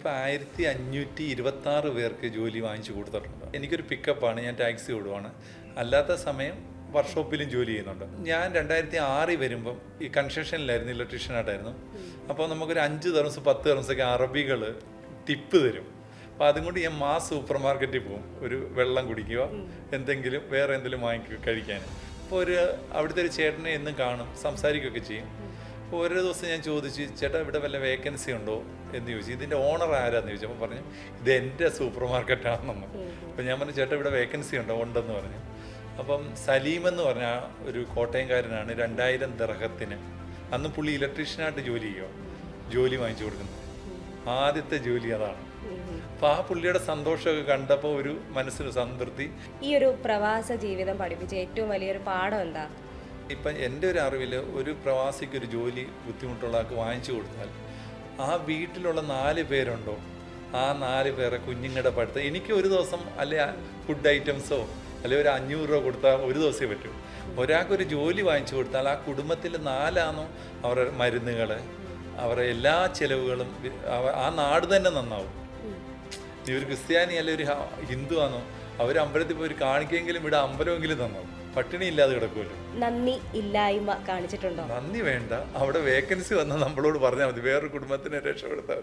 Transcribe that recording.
ഞാനിപ്പോൾ ആയിരത്തി അഞ്ഞൂറ്റി ഇരുപത്തി ആറ് പേർക്ക് ജോലി വാങ്ങിച്ചു കൊടുത്തിട്ടുണ്ട്. എനിക്കൊരു പിക്കപ്പാണ് ഞാൻ ടാക്സി ഓടുവാണ്. അല്ലാത്ത സമയം വർക്ക്ഷോപ്പിലും ജോലി ചെയ്യുന്നുണ്ട്. ഞാൻ രണ്ടായിരത്തി ആറിൽ വരുമ്പം ഈ കൺസ്ട്രക്ഷനിലായിരുന്നു ഇലക്ട്രീഷ്യനായിട്ടായിരുന്നു അപ്പോൾ നമുക്കൊരു അഞ്ച് തെർമസ് പത്ത് തെർമസൊക്കെ അറബികൾ ടിപ്പ് തരും. അപ്പോൾ അതും കൊണ്ട് ഞാൻ മാ സൂപ്പർ മാർക്കറ്റിൽ പോകും. ഒരു വെള്ളം കുടിക്കുക എന്തെങ്കിലും വേറെ എന്തെങ്കിലും വാങ്ങിക്കുക കഴിക്കാൻ. അപ്പോൾ ഒരു അവിടുത്തെ ഒരു ചേട്ടനെ എന്നും കാണും സംസാരിക്കുകയൊക്കെ ചെയ്യും. അപ്പോൾ ഒരു ദിവസം ഞാൻ ചോദിച്ചു ചേട്ടാ ഇവിടെ വല്ല വേക്കൻസി ഉണ്ടോ? എന്ന് ചോദിച്ചു. ഇതിന്റെ ഓണർ ആരാന്ന് ചോദിച്ചു. അപ്പോൾ പറഞ്ഞു ഇത് എന്റെ സൂപ്പർ മാർക്കറ്റാണെന്ന് അപ്പോൾ ഞാൻ പറഞ്ഞു ചേട്ടാ ഇവിടെ വേക്കൻസി ഉണ്ടോ? ഉണ്ടെന്ന് പറഞ്ഞു. അപ്പം സലീം എന്ന് പറഞ്ഞ ഒരു കോട്ടയംകാരനാണ് രണ്ടായിരം ദർഹത്തിന് അന്ന് പുള്ളി ഇലക്ട്രീഷ്യനായിട്ട് ജോലി ചെയ്യുക ജോലി വാങ്ങിച്ചു കൊടുക്കുന്നത് ആദ്യത്തെ ജോലി അതാണ്. അപ്പൊ ആ പുള്ളിയുടെ സന്തോഷമൊക്കെ കണ്ടപ്പോൾ ഒരു മനസ്സിന് സംതൃപ്തി. ഈ ഒരു പ്രവാസ ജീവിതം പഠിപ്പിച്ച ഏറ്റവും വലിയൊരു പാഠം എന്താ? ഇപ്പം എന്റെ ഒരു അറിവിൽ ഒരു പ്രവാസിക്ക് ഒരു ജോലി ബുദ്ധിമുട്ടുള്ള ആൾക്ക് വാങ്ങിച്ചു കൊടുത്താൽ ആ വീട്ടിലുള്ള നാല് പേരുണ്ടോ? ആ നാല് പേരെ കുഞ്ഞുങ്ങളുടെ പഠിത്തം എനിക്ക് ഒരു ദിവസം അല്ലെ ഫുഡ് ഐറ്റംസോ അല്ലെ ഒരു അഞ്ഞൂറ് രൂപ കൊടുത്താൽ ഒരു ദിവസമേ പറ്റൂ. ഒരാൾക്കൊരു ജോലി വാങ്ങിച്ചു കൊടുത്താൽ ആ കുടുംബത്തിൽ നാലാണോ അവരുടെ മരുന്നുകൾ? അവരുടെ എല്ലാ ചെലവുകളും ആ നാട് തന്നെ നന്നാവും. നീ ഒരു ക്രിസ്ത്യാനി അല്ലെ ഒരു ഹിന്ദു ആണോ? അവർ അമ്പലത്തിൽ പോയി കാണിക്കെങ്കിലും ഇവിടെ അമ്പലമെങ്കിലും തന്നു? പട്ടിണി ഇല്ലാതെ കിടക്കുമല്ലോ നന്ദി ഇല്ലായ്മ കാണിച്ചിട്ടുണ്ടോ? നന്ദി വേണ്ട. അവിടെ വേക്കൻസി വന്നാൽ നമ്മളോട് പറഞ്ഞാൽ മതി. വേറൊരു കുടുംബത്തിനെ രക്ഷപ്പെടുത്താൻ.